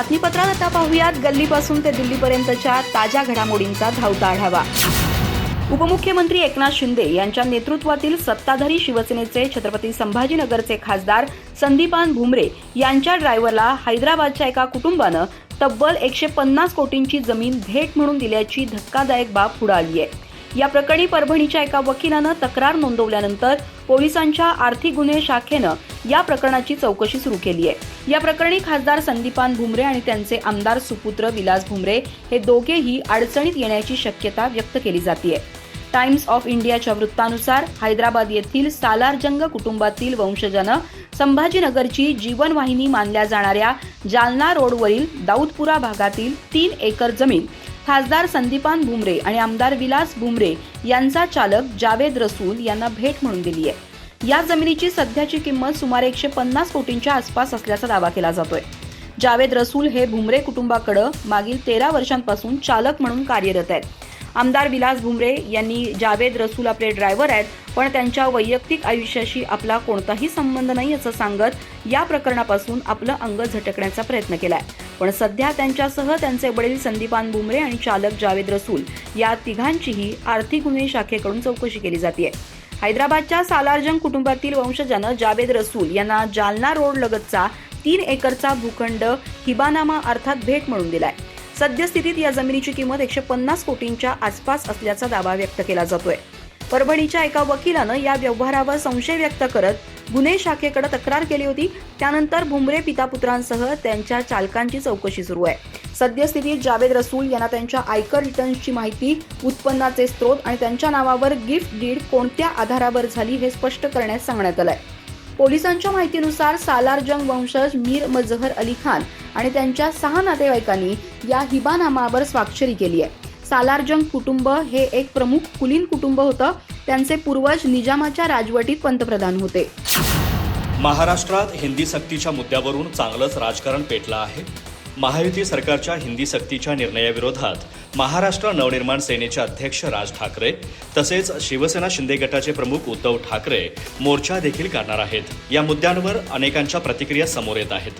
बातमीपत्रात आता पाहूयात. गल्लीपासून ते दिल्लीपर्यंतच्या ताज्या घडामोडींचा धावता आढावा. उपमुख्यमंत्री एकनाथ शिंदे यांच्या नेतृत्वातील सत्ताधारी शिवसेनेचे छत्रपती संभाजीनगरचे खासदार संदीपान भुमरे यांच्या ड्रायव्हरला हैदराबादच्या एका कुटुंबानं तब्बल एकशे पन्नास कोटींची जमीन भेट म्हणून दिल्याची धक्कादायक बाब पुढे आली आहे या प्रकरणी परभणीच्या एका वकिलानं तक्रार नोंदवल्यानंतर पोलिसांच्या आर्थिक गुन्हे शाखेनं या प्रकरणाची चौकशी सुरू केली आहे. या प्रकरणी खासदार संदीपान भुमरे आणि त्यांचे आमदार सुपुत्र विलास भुमरे हे दोघेही अडचणीत येण्याची शक्यता व्यक्त केली जाते टाइम्स ऑफ इंडियाच्या वृत्तानुसार हैदराबाद येथील सालारजंग कुटुंबातील वंशजानं संभाजीनगरची जीवनवाहिनी मानल्या जाणाऱ्या जालना रोडवरील दाऊदपुरा भागातील तीन एकर जमीन खासदार संदीपान भुमरे आणि आमदार विलास भुमरे यांचा चालक जावेद रसूल यांना भेट म्हणून दिली आहे. या जमिनीची सध्याची किंमत सुमारे एकशे पन्नास कोटींच्या आसपास असल्याचा दावा केला जातोय. जावेद रसूल हे भुमरे कुटुंबाकडं मागील तेरा वर्षांपासून चालक म्हणून कार्यरत आहेत. आमदार विलास भुमरे यांनी जावेद रसूल आपले ड्रायव्हर आहेत पण त्यांच्या वैयक्तिक आयुष्याशी आपला कोणताही संबंध नाही असं सांगत या प्रकरणापासून आपलं अंग झटकण्याचा प्रयत्न केलाय. पण सध्या त्यांच्यासह त्यांचे वडील संदीपान बुमरे आणि चालक जावेद रसूल या तिघांचीही आर्थिक गुन्हे शाखेकडून चौकशी केली जाते. हैदराबादच्या सालारजंग कुटुंबातील वंशजानं जावेद रसूल यांना जालना रोड लगतचा तीन एकरचा भूखंड हिबानामा अर्थात भेट म्हणून दिलाय. सद्यस्थितीत या जमिनीची किंमत एकशे पन्नास कोटींच्या आसपास असल्याचा दावा व्यक्त केला जातोय. परभणीच्या एका वकिलानं या व्यवहारावर संशय व्यक्त करत गुन्हे शाखेकडे तक्रार केली होती. त्यानंतर भुमरे पितापुत्रांसह त्यांच्या चालकांची चौकशी सुरू आहे. सद्यस्थितीत जावेद रसूल यांना त्यांच्या आयकर रिटर्न्सची माहिती उत्पन्नाचे स्रोत आणि त्यांच्या नावावर गिफ्ट डीड कोणत्या आधारावर झाली हे स्पष्ट करण्यास सांगण्यात आलंय. पोलिसांच्या माहितीनुसार सालारजंग वंशज मीर मजहर अली खान आणि त्यांच्या सहा नातेवाईकांनी या हिबानामावर स्वाक्षरी केली आहे. सालारजंग कुटुंब हे एक प्रमुख कुलीन कुटुंब होतं. त्यांचे पूर्वज निजामाच्या राजवटीत पंतप्रधान होते. महाराष्ट्रात हिंदी सक्तीच्या मुद्द्यावरून चांगलंच राजकारण पेटलं आहे. महायुती सरकारच्या हिंदी सक्तीच्या निर्णयाविरोधात महाराष्ट्र नवनिर्माण सेनेचे अध्यक्ष राज ठाकरे तसेच शिवसेना शिंदे गटाचे प्रमुख उद्धव ठाकरे मोर्चा देखील काढणार आहेत. या मुद्द्यांवर अनेकांच्या प्रतिक्रिया समोर येत आहेत.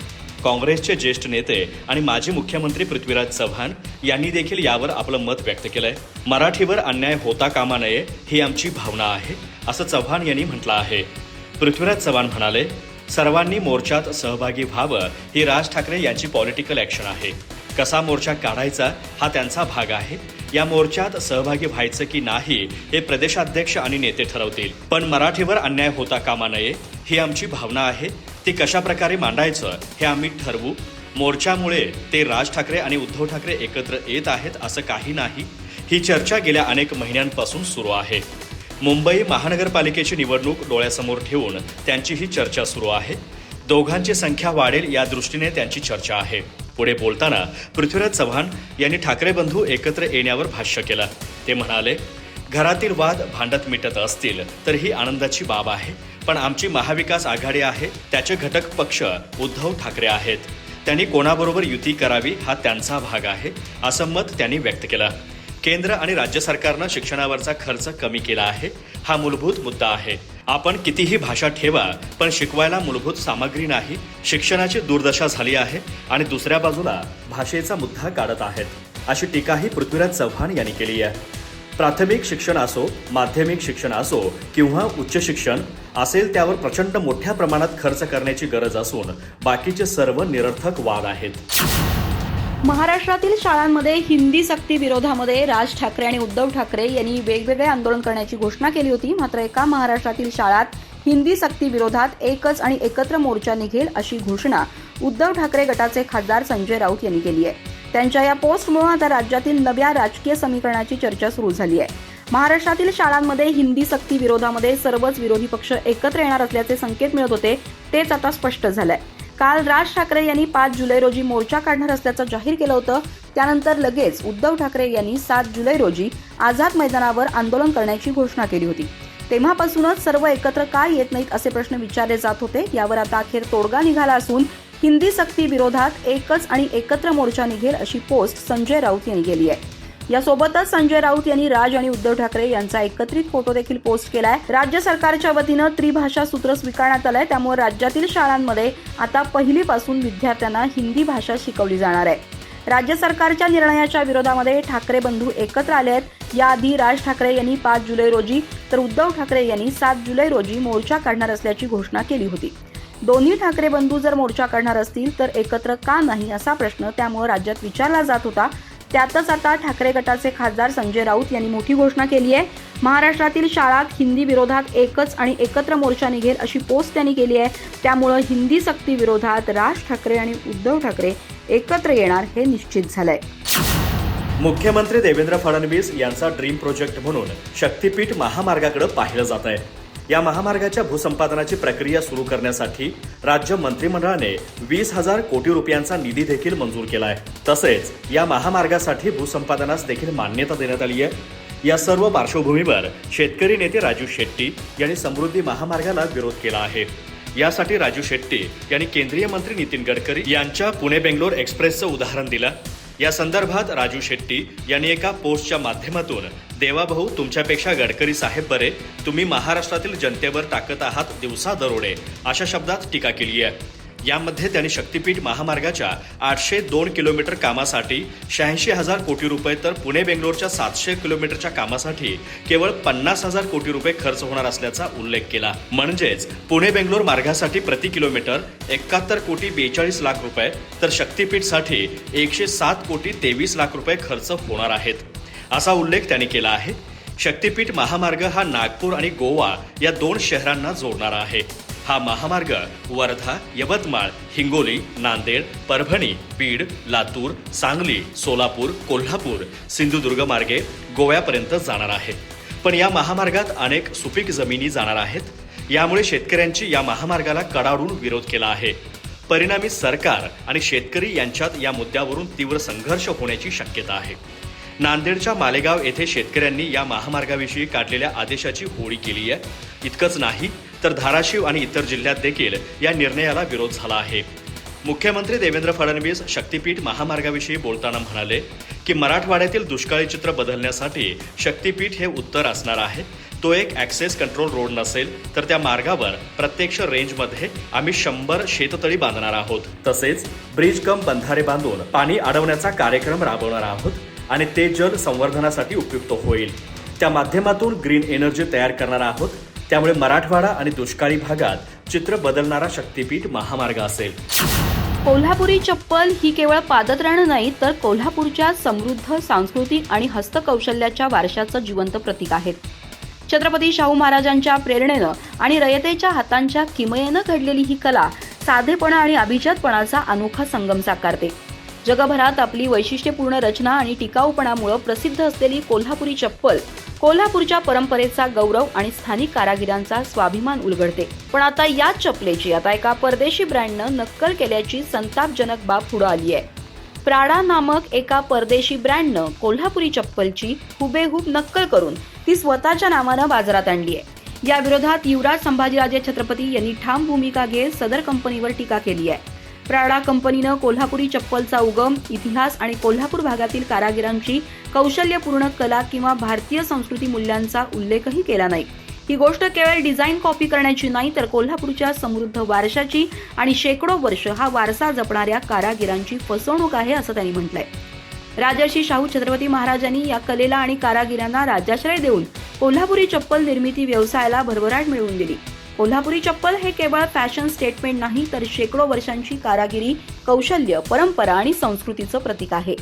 काँग्रेसचे ज्येष्ठ नेते आणि माजी मुख्यमंत्री पृथ्वीराज चव्हाण यांनी देखील यावर आपलं मत व्यक्त केलंय. मराठीवर अन्याय होता कामा नये ही आमची भावना आहे असं चव्हाण यांनी म्हटलं आहे. पृथ्वीराज चव्हाण म्हणाले सर्वांनी मोर्चात सहभागी व्हावं ही राज ठाकरे यांची पॉलिटिकल ॲक्शन आहे. कसा मोर्चा काढायचा हा त्यांचा भाग आहे. या मोर्चात सहभागी व्हायचं की नाही हे प्रदेशाध्यक्ष आणि नेते ठरवतील. पण मराठीवर अन्याय होता कामा नये ही आमची भावना आहे. ती कशा प्रकारे मांडायचं हे आम्ही ठरवू. मोर्चामुळे ते राज ठाकरे आणि उद्धव ठाकरे एकत्र येत आहेत असं काही नाही. ही चर्चा गेल्या अनेक महिन्यांपासून सुरू आहे. मुंबई महानगरपालिकेची निवडणूक डोळ्यासमोर ठेवून त्यांचीही चर्चा सुरू आहे. दोघांची संख्या वाढेल या दृष्टीने त्यांची चर्चा आहे. पुढे बोलताना पृथ्वीराज चव्हाण यांनी ठाकरे बंधू एकत्र येण्यावर भाष्य केलं. ते म्हणाले घरातील वाद भांडत मिटत असतील तर ही आनंदाची बाब आहे. पण आमची महाविकास आघाडी आहे त्याचे घटक पक्ष उद्धव ठाकरे आहेत. त्यांनी कोणाबरोबर युती करावी हा त्यांचा भाग आहे असं मत त्यांनी व्यक्त केलं. केंद्र आणि राज्य सरकारनं शिक्षणावरचा खर्च कमी केला आहे. हा मूलभूत मुद्दा आहे. आपण कितीही भाषा ठेवा पण शिकवायला मूलभूत सामग्री नाही. शिक्षणाची दुर्दशा झाली आहे आणि दुसऱ्या बाजूला भाषेचा मुद्दा काढत आहेत. अशी टीकाही पृथ्वीराज चव्हाण यांनी केली आहे. प्राथमिक शिक्षण असो माध्यमिक शिक्षण असो किंवा उच्च शिक्षण असेल त्यावर प्रचंड मोठ्या प्रमाणात खर्च करण्याची गरज असून बाकीचे सर्व निरर्थक वाद आहेत. महाराष्ट्रातील शाळांमध्ये हिंदी सक्ती विरोधामध्ये राज ठाकरे आणि उद्धव ठाकरे यांनी वेगवेगळे आंदोलन करण्याची घोषणा केली होती. मात्र एका महाराष्ट्रातील शाळात हिंदी सक्ती विरोधात एकच आणि एकत्र मोर्चा निघेल अशी घोषणा उद्धव ठाकरे गटाचे खासदार संजय राऊत यांनी केली आहे. त्यांच्या या पोस्टमुळे आता राज्यातील नव्या राजकीय समीकरणाची चर्चा सुरू झाली आहे. महाराष्ट्रातील शाळांमध्ये हिंदी सक्ती विरोधामध्ये सर्वच विरोधी पक्ष एकत्र येणार असल्याचे संकेत मिळत होते तेच आता स्पष्ट झालंय. काल राज ठाकरे यांनी पाच जुलै रोजी मोर्चा काढणार असल्याचं जाहीर केलं होतं. त्यानंतर लगेच उद्धव ठाकरे यांनी सात जुलै रोजी आझाद मैदानावर आंदोलन करण्याची घोषणा केली होती. तेव्हापासूनच सर्व एकत्र का येत नाहीत असे प्रश्न विचारले जात होते. यावर आता अखेर तोडगा निघाला असून हिंदी सक्ती विरोधात एकच आणि एकत्र मोर्चा निघेल अशी पोस्ट संजय राऊत यांनी केली आहे. यासोबतच संजय राऊत यांनी राज आणि उद्धव ठाकरे यांचा एकत्रित फोटो देखील पोस्ट केलाय. राज्य सरकारच्या वतीनं त्रिभाषा सूत्र स्वीकारण्यात आलंय. त्यामुळे राज्यातील शाळांमध्ये आता पहिलीपासून विद्यार्थ्यांना हिंदी भाषा शिकवली जाणार आहे. राज्य सरकारच्या निर्णयाच्या विरोधामध्ये ठाकरे बंधू एकत्र आले आहेत. याआधी राज ठाकरे यांनी पाच जुलै रोजी तर उद्धव ठाकरे यांनी सात जुलै रोजी मोर्चा काढणार असल्याची घोषणा केली होती. दोन्ही ठाकरे बंधू जर मोर्चा काढणार असतील तर एकत्र का नाही असा प्रश्न त्यामुळे राज्यात विचारला जात होता. त्यातच आता ठाकरे गटाचे खासदार संजय राऊत यांनी मोठी घोषणा केली आहे. महाराष्ट्रातील शाळात हिंदी विरोधात एकच आणि एकत्र मोर्चा निघेल अशी पोस्ट त्यांनी केली आहे. त्यामुळं हिंदी सक्ती विरोधात राज ठाकरे आणि उद्धव ठाकरे एकत्र येणार हे निश्चित झालंय. मुख्यमंत्री देवेंद्र फडणवीस यांचा ड्रीम प्रोजेक्ट म्हणून शक्तीपीठ महामार्गाकडे पाहिलं जात आहे. या महामार्गाच्या भूसंपादनाची प्रक्रिया सुरू करण्यासाठी राज्य मंत्रिमंडळाने वीस हजार कोटी रुपयांचा निधी देखील मंजूर केला आहे. तसेच या महामार्गासाठी भूसंपादनास देखील मान्यता देण्यात आली आहे. या सर्व पार्श्वभूमीवर शेतकरी नेते राजू शेट्टी यांनी समृद्धी महामार्गाला विरोध केला आहे. यासाठी राजू शेट्टी यांनी केंद्रीय मंत्री नितीन गडकरी यांच्या पुणे बेंगलोर एक्सप्रेसचं उदाहरण दिलं. या संदर्भात राजू शेट्टी यांनी एका पोस्टच्या माध्यमातून देवाभाऊ तुमच्यापेक्षा गडकरी साहेब बरे. तुम्ही महाराष्ट्रातील जनतेवर टाकत आहात दिवसा दरोडे अशा शब्दात टीका केली आहे. यामध्ये त्यांनी शक्तीपीठ महामार्गाच्या आठशे दोन किलोमीटर कामासाठी शहाऐंशी हजार कोटी रुपये तर पुणे बेंगलोरच्या सातशे किलोमीटरच्या कामासाठी केवळ पन्नास हजार कोटी रुपये खर्च होणार असल्याचा उल्लेख केला. म्हणजेच पुणे बेंगलोर मार्गासाठी प्रति किलोमीटर एकाहत्तर कोटी बेचाळीस लाख रुपये तर शक्तीपीठसाठी एकशे सात कोटी तेवीस लाख रुपये खर्च होणार आहेत. असा उल्लेख त्यांनी केला आहे. शक्तीपीठ महामार्ग हा नागपूर आणि गोवा या दोन शहरांना जोडणारा आहे. हा महामार्ग वर्धा यवतमाळ हिंगोली नांदेड परभणी बीड लातूर सांगली सोलापूर कोल्हापूर सिंधुदुर्ग मार्गे गोव्यापर्यंत जाणार आहे पण या महामार्गात अनेक सुपीक जमिनी जाणार आहेत. यामुळे शेतकऱ्यांची या महामार्गाला कडाडून विरोध केला आहे. परिणामी सरकार आणि शेतकरी यांच्यात या मुद्द्यावरून तीव्र संघर्ष होण्याची शक्यता आहे. नांदेडच्या मालेगाव येथे शेतकऱ्यांनी या महामार्गाविषयी काढलेल्या आदेशाची होळी केली आहे इतकंच नाही तर धाराशिव आणि इतर जिल्ह्यात देखील या निर्णयाला विरोध झाला आहे. मुख्यमंत्री देवेंद्र फडणवीस शक्तीपीठ महामार्गाविषयी बोलताना म्हणाले की मराठवाड्यातील दुष्काळी चित्र बदलण्यासाठी शक्तीपीठ हे उत्तर असणार आहे. तो एक ॲक्सेस कंट्रोल रोड नसेल तर त्या मार्गावर प्रत्यक्ष रेंजमध्ये आम्ही शंभर शेततळी बांधणार आहोत. तसेच ब्रिज कम बंधारे बांधून पाणी अडवण्याचा कार्यक्रम राबवणार आहोत आणि ते जल संवर्धनासाठी उपयुक्त होईल. त्या माध्यमातून ग्रीन एनर्जी तयार करणार आहोत. त्यामुळे मराठवाडा आणि दुष्काळी भागात चित्र बदलणारा शक्तीपीठ महामार्ग असेल. कोल्हापुरी चप्पल ही केवळ पादत्राणं नाही तर कोल्हापूरच्या समृद्ध सांस्कृतिक आणि हस्तकौशल्याच्या वारशाचं जिवंत प्रतीक आहेत. छत्रपती शाहू महाराजांच्या प्रेरणेनं आणि रयतेच्या हातांच्या किमयेनं घडलेली ही कला साधेपणा आणि अभिजातपणाचा अनोखा संगम साकारते. जगभरात आपली वैशिष्ट्यपूर्ण रचना आणि टिकाऊपणामुळे प्रसिद्ध असलेली कोल्हापुरी चप्पल कोल्हापूरच्या परंपरेचा गौरव आणि स्थानिक कारागिरांचा स्वाभिमान उलगडते. पण आता याच चपलेची आता एका परदेशी ब्रँडनं नक्कल केल्याची संतापजनक बाब पुढे आली आहे प्राडा नामक एका परदेशी ब्रँडनं कोल्हापुरी चप्पलची हुबेहूब नक्कल करून ती स्वतःच्या नावानं बाजारात आणली आहे या विरोधात युवराज संभाजीराजे छत्रपती यांनी ठाम भूमिका घेत सदर कंपनीवर टीका केली आहे प्राडा कंपनीनं कोल्हापुरी चप्पलचा उगम इतिहास आणि कोल्हापूर भागातील कारागिरांची कौशल्यपूर्ण कला किंवा भारतीय संस्कृती मूल्यांचा उल्लेखही केला नाही. ही गोष्ट केवळ डिझाईन कॉपी करण्याची नाही तर कोल्हापूरच्या समृद्ध वारशाची आणि शेकडो वर्ष हा वारसा जपणाऱ्या कारागिरांची फसवणूक आहे असं त्यांनी म्हटलंय. राजर्षी शाहू छत्रपती महाराजांनी या कलेला आणि कारागिरांना राज्याश्रय देऊन कोल्हापुरी चप्पल निर्मिती व्यवसायाला भरभराट मिळवून दिली. कोल्हापुरी चप्पल हे केवळ फॅशन स्टेटमेंट नाही तर शेकडो वर्षांची कारागिरी कौशल्य परंपरा आणि संस्कृतीचं प्रतीक आहे.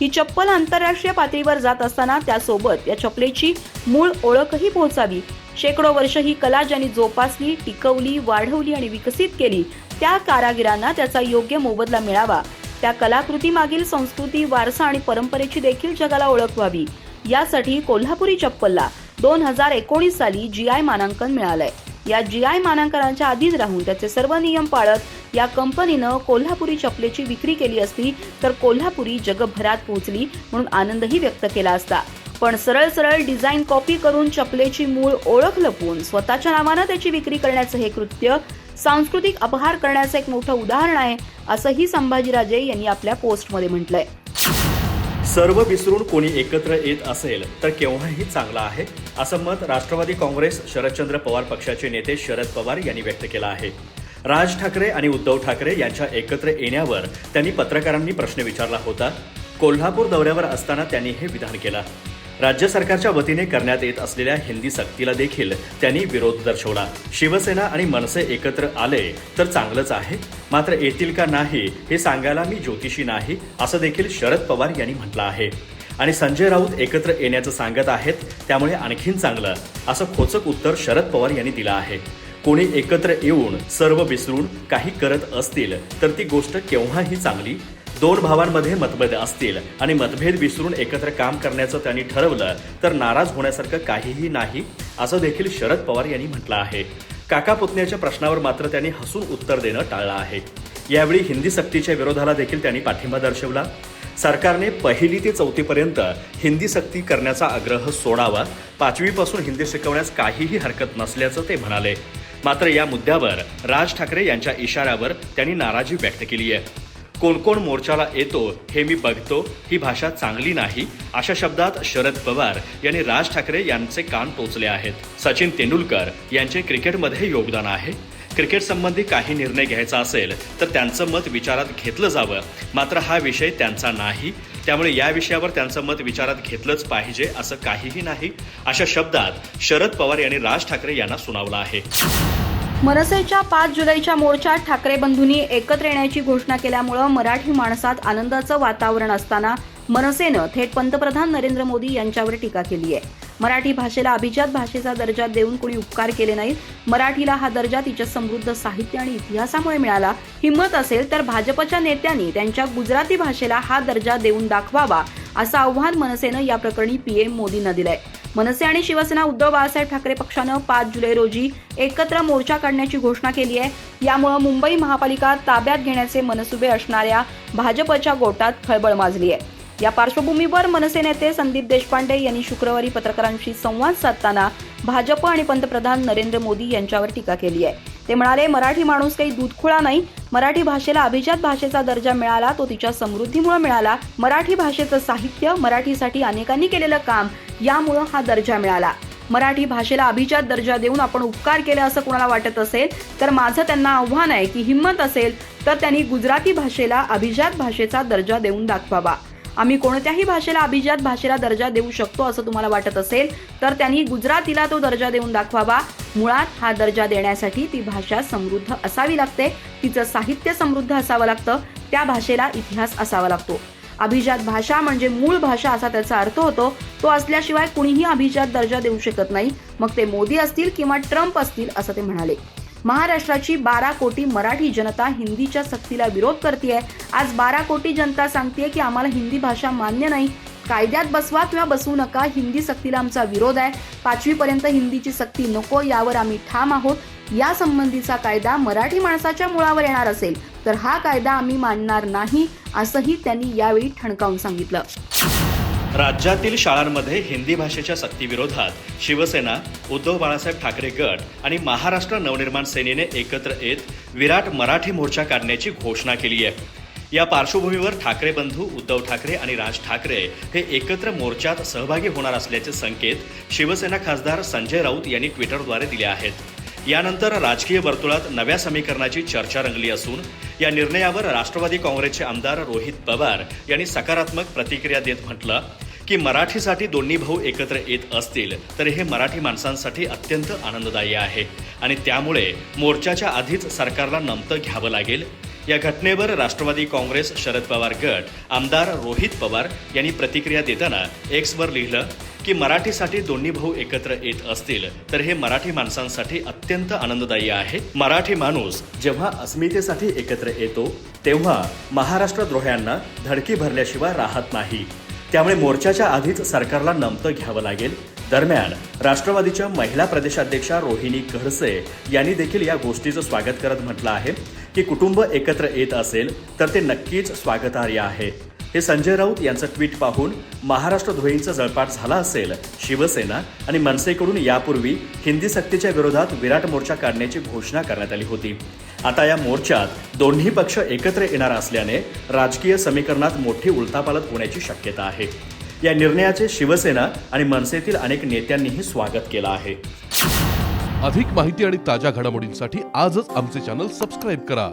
ही चप्पल आंतरराष्ट्रीय पातळीवर जात असताना त्यासोबत या चपलेची मूळ ओळखही पोहोचावी. शेकडो वर्ष ही कला ज्यांनी जोपासली टिकवली वाढवली आणि विकसित केली त्या कारागिरांना त्याचा योग्य मोबदला मिळावा. त्या कलाकृती मागील संस्कृती वारसा आणि परंपरेची देखील जगाला ओळख व्हावी. यासाठी कोल्हापुरी चप्पलला दोन हजार एकोणीस साली जी आय मानांकन मिळालंय. या जी आय मानांकनाच्या आधीच राहून त्याचे सर्व नियम पाळत या कंपनीनं कोल्हापुरी चपलेची विक्री केली असती तर कोल्हापुरी जगभरात पोहोचली म्हणून आनंदही व्यक्त केला असता. पण सरळ सरळ डिझाईन कॉपी करून चपलेची मूळ ओळख लपवून स्वतःच्या नावानं त्याची विक्री करण्याचं हे कृत्य सांस्कृतिक अपहार करण्याचं एक मोठं उदाहरण आहे असंही संभाजीराजे यांनी आपल्या पोस्टमध्ये म्हटलंय. सर्व विसरून कोणी एकत्र येत असेल तर केव्हाही चांगला आहे असं मत राष्ट्रवादी काँग्रेस शरदचंद्र पवार पक्षाचे नेते शरद पवार यांनी व्यक्त केलं आहे. राज ठाकरे आणि उद्धव ठाकरे यांच्या एकत्र येण्यावर त्यांनी पत्रकारांनी प्रश्न विचारला होता. कोल्हापूर दौऱ्यावर असताना त्यांनी हे विधान केलं. राज्य सरकारच्या वतीने करण्यात येत असलेल्या हिंदी सक्तीला देखील त्यांनी विरोध दर्शवला. शिवसेना आणि मनसे एकत्र आले तर चांगलंच आहे. मात्र येतील का नाही हे सांगायला मी ज्योतिषी नाही असं देखील शरद पवार यांनी म्हटलं आहे. आणि संजय राऊत एकत्र येण्याचं सांगत आहेत त्यामुळे आणखीन चांगलं असं खोचक उत्तर शरद पवार यांनी दिलं आहे. कोणी एकत्र येऊन सर्व विसरून काही करत असतील तर ती गोष्ट केव्हाही चांगली दोन भावांमध्ये मतभेद असतील आणि मतभेद विसरून एकत्र काम करण्याचं त्यांनी ठरवलं तर नाराज होण्यासारखं काहीही नाही असं देखील शरद पवार यांनी म्हटलं आहे. काका पुतण्याच्या प्रश्नावर मात्र त्यांनी हसून उत्तर देणं टाळलं आहे. यावेळी हिंदी सक्तीच्या विरोधाला देखील त्यांनी पाठिंबा दर्शवला. सरकारने पहिली ते चौथीपर्यंत हिंदी सक्ती करण्याचा आग्रह सोडावा पाचवीपासून हिंदी शिकवण्यास काहीही हरकत नसल्याचं ते म्हणाले. मात्र या मुद्द्यावर राज ठाकरे यांच्या इशाऱ्यावर त्यांनी नाराजी व्यक्त केली आहे. कोण कोण मोर्चाला येतो हे मी बघतो ही भाषा चांगली नाही अशा शब्दात शरद पवार यांनी राज ठाकरे यांचे कान टोचले आहेत. सचिन तेंडुलकर यांचे क्रिकेटमध्ये योगदान आहे. क्रिकेट संबंधी काही निर्णय घ्यायचा असेल तर त्यांचं मत विचारात घेतलं जावं. मात्र हा विषय त्यांचा नाही. त्यामुळे या विषयावर त्यांचं मत विचारात घेतलंच पाहिजे असं काहीही नाही. अशा शब्दात शरद पवार यांनी राज ठाकरे यांना सुनावलं आहे. मनसेच्या पाच जुलैच्या मोर्चात ठाकरे बंधूंनी एकत्र येण्याची घोषणा केल्यामुळं मराठी माणसात आनंदाचं वातावरण असताना मनसेनं थेट पंतप्रधान नरेंद्र मोदी यांच्यावर टीका केली आहे. मराठी भाषेला अभिजात भाषेचा दर्जा देऊन कोणी उपकार केले नाहीत. मराठीला हा दर्जा तिच्या समृद्ध साहित्य आणि इतिहासामुळे मिळाला. हिंमत असेल तर भाजपच्या नेत्यांनी त्यांच्या गुजराती भाषेला हा दर्जा देऊन दाखवावा असं आव्हान मनसेनं या प्रकरणी पीएम मोदींना दिलंय. मनसे आणि शिवसेना उद्धव बाळासाहेब ठाकरे पक्षानं पाच जुलै रोजी एकत्र मोर्चा काढण्याची घोषणा केली आहे. यामुळे मुंबई महापालिका ताब्यात घेण्याचे मनसुबे असणाऱ्या भाजपच्या गोटात खळबळ माजली आहे. या पार्श्वभूमीवर मनसे नेते संदीप देशपांडे यांनी शुक्रवारी पत्रकारांशी संवाद साधताना भाजप आणि पंतप्रधान नरेंद्र मोदी यांच्यावर टीका केली आहे. ते म्हणाले मराठी माणूस काही दूधखुळा नाही. मराठी भाषेला अभिजात भाषेचा दर्जा मिळाला तो तिच्या समृद्धीमुळे मिळाला. मराठी भाषेचं साहित्य मराठीसाठी अनेकांनी केलेलं काम यामुळं हा दर्जा मिळाला. मराठी भाषेला अभिजात दर्जा देऊन आपण उपकार केले असं कोणाला वाटत असेल तर माझं त्यांना आव्हान आहे की हिंमत असेल तर त्यांनी गुजराती भाषेला अभिजात भाषेचा दर्जा देऊन दाखवावा. आम्ही कोणत्याही भाषेला अभिजात भाषेला दर्जा देऊ शकतो असं तुम्हाला वाटत असेल तर त्यांनी गुजरातीला तो दर्जा देऊन दाखवावा. मुळात हा दर्जा देण्यासाठी ती भाषा समृद्ध असावी लागते. तिचं साहित्य समृद्ध असावं लागतं. त्या भाषेला इतिहास असावा लागतो. अभिजात भाषा म्हणजे मूळ भाषा असा त्याचा अर्थ होतो. तो असल्याशिवाय कुणीही अभिजात दर्जा देऊ शकत नाही. मग ते मोदी असतील किंवा ट्रम्प असतील असं ते म्हणाले. महाराष्ट्राची बारा कोटी मराठी जनता हिंदीच्या सक्तीला विरोध करते आज बारा कोटी जनता सांगते की आम्हाला हिंदी भाषा मान्य नाही. कायद्यात बसवा किंवा बसवू नका हिंदी सक्तीला आमचा विरोध आहे. पाचवीपर्यंत हिंदीची सक्ती नको यावर आम्ही ठाम आहोत. या संबंधीचा कायदा मराठी माणसाच्या मुळावर येणार असेल तर हा कायदा आम्ही मानणार नाही असंही त्यांनी यावेळी ठणकावून सांगितलं. राज्यातील शाळांमध्ये हिंदी भाषेच्या सक्तीविरोधात शिवसेना उद्धव बाळासाहेब ठाकरे गट आणि महाराष्ट्र नवनिर्माण सेनेने एकत्र येत विराट मराठी मोर्चा काढण्याची घोषणा केली आहे. या पार्श्वभूमीवर ठाकरे बंधू उद्धव ठाकरे आणि राज ठाकरे हे एकत्र मोर्चात सहभागी होणार असल्याचे संकेत शिवसेना खासदार संजय राऊत यांनी ट्विटरद्वारे दिले आहेत. यानंतर राजकीय वर्तुळात नव्या समीकरणाची चर्चा रंगली असून या निर्णयावर राष्ट्रवादी काँग्रेसचे आमदार रोहित पवार यांनी सकारात्मक प्रतिक्रिया देत म्हटलं की मराठीसाठी दोन्ही भाऊ एकत्र येत असतील तर हे मराठी माणसांसाठी अत्यंत आनंददायी आहे. आणि त्यामुळे मोर्चाच्या आधीच सरकारला नमतं घ्यावं लागेल या घटनेवर राष्ट्रवादी काँग्रेस शरद पवार गट आमदार रोहित पवार यांनी प्रतिक्रिया देताना एक्सवर लिहिलं की मराठीसाठी दोन्ही भाऊ एकत्र येत असतील तर हे मराठी माणसांसाठी अत्यंत आनंददायी आहे. मराठी माणूस जेव्हा अस्मितेसाठी एकत्र येतो तेव्हा महाराष्ट्र द्रोह्यांना धडकी भरल्याशिवाय राहत नाही. त्यामुळे मोर्चाच्या आधीच सरकारला नमतं घ्यावं लागेल दरम्यान राष्ट्रवादीच्या महिला प्रदेशाध्यक्षा रोहिणी खडसे यांनी देखील या गोष्टीचं स्वागत करत म्हटलं आहे की कुटुंब एकत्र येत असेल तर ते नक्कीच स्वागतार्ह आहे. हे संजय राऊत यांचं ट्विट पाहून महाराष्ट्र धुळींचा जळपाट झाला असेल शिवसेना आणि मनसेकडून यापूर्वी हिंदी सक्तीच्या विरोधात विराट मोर्चा काढण्याची घोषणा करण्यात आली होती. आता या मोर्चात दोन्ही पक्ष एकत्र येणार असल्याने राजकीय समीकरणात मोठी उलथापालत होण्याची शक्यता आहे. या निर्णयाचे शिवसेना आणि मनसेतील अनेक नेत्यांनीही स्वागत केलं आहे. अधिक माहिती आणि ताज्या घडामोडींसाठी आजच आमचे चॅनल सबस्क्राईब करा.